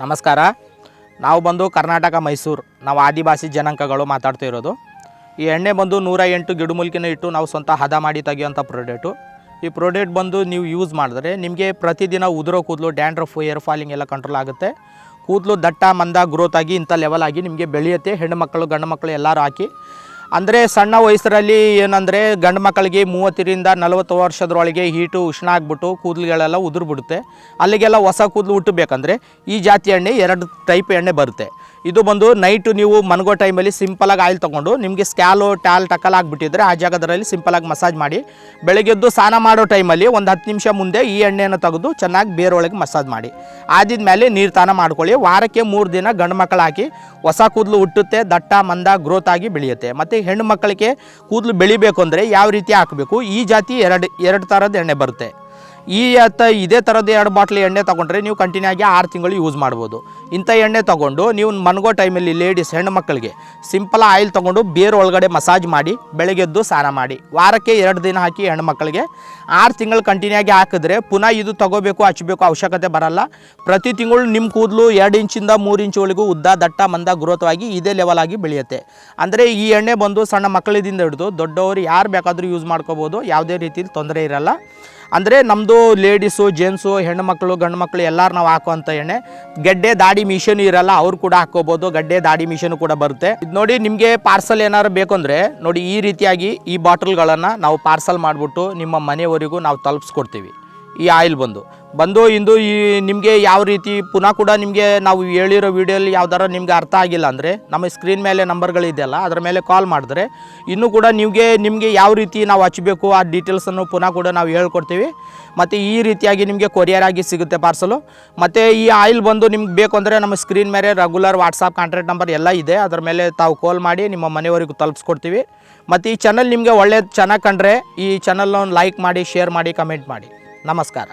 ನಮಸ್ಕಾರ. ನಾವು ಬಂದು ಕರ್ನಾಟಕ, ಮೈಸೂರು. ನಾವು ಆದಿವಾಸಿ ಜನಾಂಗಗಳು ಮಾತಾಡ್ತಾ ಇರೋದು. ಈ ಎಣ್ಣೆ ಬಂದು ನೂರ ಎಂಟು ಗಿಡಮೂಲಿಕೆನ ಇಟ್ಟು ನಾವು ಸ್ವಂತ ಹದ ಮಾಡಿ ತೆಗೆಯುವಂಥ ಪ್ರಾಡಕ್ಟು ಈ ಪ್ರಾಡಕ್ಟ್ ಬಂದು ನೀವು ಯೂಸ್ ಮಾಡಿದ್ರೆ ನಿಮಗೆ ಪ್ರತಿದಿನ ಉದುರೋ ಕೂದಲು ಡ್ಯಾಂಡ್ರಫ್ ಏರ್ ಫಾಲಿಂಗ್ ಎಲ್ಲ ಕಂಟ್ರೋಲ್ ಆಗುತ್ತೆ. ಕೂದಲು ದಟ್ಟ, ಮಂದ ಗ್ರೋತ್ ಆಗಿ ಇಂಥ ಲೆವೆಲ್ ಆಗಿ ನಿಮಗೆ ಬೆಳೆಯುತ್ತೆ. ಹೆಣ್ಣು ಮಕ್ಕಳು, ಗಂಡು ಮಕ್ಕಳು ಎಲ್ಲರೂ ಹಾಕಿ ಅಂದರೆ ಸಣ್ಣ ವಯಸ್ಸರಲ್ಲಿ ಏನಂದರೆ ಗಂಡು ಮಕ್ಕಳಿಗೆ ಮೂವತ್ತರಿಂದ ನಲವತ್ತು ವರ್ಷದೊಳಗೆ ಹೀಟು ಉಷ್ಣ ಆಗಿಬಿಟ್ಟು ಕೂದಲುಗಳೆಲ್ಲ ಉದುರ್ಬಿಡುತ್ತೆ. ಅಲ್ಲಿಗೆಲ್ಲ ಹೊಸ ಕೂದಲು ಹುಟ್ಟಬೇಕಂದ್ರೆ ಈ ಜಾತಿ ಎಣ್ಣೆ ಎರಡು ಟೈಪ್ ಎಣ್ಣೆ ಬರುತ್ತೆ. ಇದು ಬಂದು ನೈಟು ನೀವು ಮನಗೋ ಟೈಮಲ್ಲಿ ಸಿಂಪಲಾಗಿ ಆಯಿಲ್ ತೊಗೊಂಡು ನಿಮಗೆ ಸ್ಕ್ಯಾಲು ಟ್ಯಾಲ್ ಟಕಲ್ ಆಗಿಬಿಟ್ಟಿದ್ರೆ ಆ ಜಾಗದಲ್ಲಿ ಸಿಂಪಲಾಗಿ ಮಸಾಜ್ ಮಾಡಿ. ಬೆಳಗ್ಗೆದ್ದು ಸ್ನಾನ ಮಾಡೋ ಟೈಮಲ್ಲಿ ಒಂದು ಹತ್ತು ನಿಮಿಷ ಮುಂದೆ ಈ ಎಣ್ಣೆಯನ್ನು ತೆಗೆದು ಚೆನ್ನಾಗಿ ಬೇರೊಳಗೆ ಮಸಾಜ್ ಮಾಡಿ. ಆದಿದ ಮೇಲೆ ನೀರು ತಾನ ಮಾಡ್ಕೊಳ್ಳಿ. ವಾರಕ್ಕೆ ಮೂರು ದಿನ ಗಂಡು ಮಕ್ಕಳು ಹಾಕಿ ಹೊಸ ಕೂದಲು ಹುಟ್ಟುತ್ತೆ, ದಟ್ಟ, ಮಂದ ಗ್ರೋತ್ ಆಗಿ ಬೆಳೆಯುತ್ತೆ. ಮತ್ತು ಹೆಣ್ಣು ಮಕ್ಕಳಿಗೆ ಕೂದಲು ಬೆಳಿಬೇಕು ಅಂದರೆ ಯಾವ ರೀತಿ ಹಾಕಬೇಕು? ಈ ಜಾತಿ ಎರಡು ಎರಡು ಥರದ ಎಣ್ಣೆ ಬರುತ್ತೆ. ಈ ಅತ್ತ ಇದೇ ಥರದ ಎರಡು ಬಾಟ್ಲಿ ಎಣ್ಣೆ ತೊಗೊಂಡ್ರೆ ನೀವು ಕಂಟಿನ್ಯೂ ಆಗಿ ಆರು ತಿಂಗಳು ಯೂಸ್ ಮಾಡ್ಬೋದು. ಇಂಥ ಎಣ್ಣೆ ತೊಗೊಂಡು ನೀವು ಮನಗೋ ಟೈಮಲ್ಲಿ ಲೇಡೀಸ್ ಹೆಣ್ಣು ಮಕ್ಕಳಿಗೆ ಸಿಂಪಲ್ ಆಯಿಲ್ ತೊಗೊಂಡು ಬೇರೆ ಒಳಗಡೆ ಮಸಾಜ್ ಮಾಡಿ ಬೆಳಗ್ಗೆದ್ದು ಸ್ನಾನ ಮಾಡಿ. ವಾರಕ್ಕೆ ಎರಡು ದಿನ ಹಾಕಿ ಹೆಣ್ಣು ಮಕ್ಕಳಿಗೆ ಆರು ತಿಂಗಳು ಕಂಟಿನ್ಯೂ ಆಗಿ ಹಾಕಿದ್ರೆ ಪುನಃ ಇದು ತಗೋಬೇಕು, ಹಚ್ಚಬೇಕು, ಅವಶ್ಯಕತೆ ಬರಲ್ಲ. ಪ್ರತಿ ತಿಂಗಳು ನಿಮ್ಮ ಕೂದಲು ಎರಡು ಇಂಚಿಂದ ಮೂರು ಇಂಚುಗಳಿಗೂ ಉದ್ದ, ದಟ್ಟ, ಮಂದ ಗ್ರೋತ್ವಾಗಿ ಇದೇ ಲೆವೆಲ್ ಆಗಿ ಬೆಳೆಯುತ್ತೆ. ಅಂದರೆ ಈ ಎಣ್ಣೆ ಬಂದು ಸಣ್ಣ ಮಕ್ಕಳಿಂದ ಹಿಡಿದು ದೊಡ್ಡವರು ಯಾರು ಬೇಕಾದರೂ ಯೂಸ್ ಮಾಡ್ಕೋಬೋದು, ಯಾವುದೇ ರೀತಿಯಲ್ಲಿ ತೊಂದರೆ ಇರಲ್ಲ. ಅಂದರೆ ನಮ್ಮದು ಲೇಡೀಸು ಜೆಂಟ್ಸು ಹೆಣ್ಣು ಮಕ್ಕಳು ಗಂಡು ಮಕ್ಕಳು ಎಲ್ಲರೂ ನಾವು ಹಾಕುವಂಥ ಎಣ್ಣೆ. ಗಡ್ಡೆ, ದಾಡಿ ಮಿಷನ್ ಇರಲ್ಲ, ಅವ್ರು ಕೂಡ ಹಾಕೋಬೋದು ಗಡ್ಡೆ, ದಾಡಿ ಮಿಷನ್ ಕೂಡ ಬರುತ್ತೆ. ಇದು ನೋಡಿ ನಿಮಗೆ ಪಾರ್ಸಲ್ ಏನಾದ್ರು ಬೇಕು ಅಂದರೆ ನೋಡಿ ಈ ರೀತಿಯಾಗಿ ಈ ಬಾಟಲ್ಗಳನ್ನು ನಾವು ಪಾರ್ಸಲ್ ಮಾಡಿಬಿಟ್ಟು ನಿಮ್ಮ ಮನೆಯವರೆಗೂ ನಾವು ತಲುಪಿಸ್ಕೊಡ್ತೀವಿ. ಈ ಆಯಿಲ್ ಬಂದು. ಬಂದು ಇಂದು ಈ ನಿಮಗೆ ಯಾವ ರೀತಿ ಪುನಃ ಕೂಡ ನಿಮಗೆ ನಾವು ಹೇಳಿರೋ ವಿಡಿಯೋಲಿ ಯಾವ್ದಾರ ನಿಮಗೆ ಅರ್ಥ ಆಗಿಲ್ಲ ಅಂದರೆ ನಮ್ಮ ಸ್ಕ್ರೀನ್ ಮೇಲೆ ನಂಬರ್ಗಳಿದೆಯಲ್ಲ ಅದರ ಮೇಲೆ ಕಾಲ್ ಮಾಡಿದ್ರೆ ಇನ್ನೂ ಕೂಡ ನಿಮಗೆ ನಿಮಗೆ ಯಾವ ರೀತಿ ನಾವು ಹಚ್ಚಬೇಕು ಆ ಡೀಟೇಲ್ಸನ್ನು ಪುನಃ ಕೂಡ ನಾವು ಹೇಳ್ಕೊಡ್ತೀವಿ. ಮತ್ತು ಈ ರೀತಿಯಾಗಿ ನಿಮಗೆ ಕೊರಿಯರ್ ಆಗಿ ಸಿಗುತ್ತೆ ಪಾರ್ಸಲು ಮತ್ತು ಈ ಆಯಿಲ್ ಬಂದು ನಿಮ್ಗೆ ಬೇಕು ಅಂದರೆ ನಮ್ಮ ಸ್ಕ್ರೀನ್ ಮೇಲೆ ರೆಗ್ಯುಲರ್ ವಾಟ್ಸಪ್ ಕಾಂಟ್ಯಾಕ್ಟ್ ನಂಬರ್ ಎಲ್ಲ ಇದೆ. ಅದರ ಮೇಲೆ ತಾವು ಕಾಲ್ ಮಾಡಿ ನಿಮ್ಮ ಮನೆಯವರಿಗೆ ತಲುಪಿಸ್ಕೊಡ್ತೀವಿ. ಮತ್ತು ಈ ಚಾನಲ್ ನಿಮಗೆ ಒಳ್ಳೆ ಚೆನ್ನಾಗಿ ಕಂಡ್ರೆ ಈ ಚಾನಲ್ನ ಲೈಕ್ ಮಾಡಿ ಶೇರ್ ಮಾಡಿ ಕಮೆಂಟ್ ಮಾಡಿ. ನಮಸ್ಕಾರ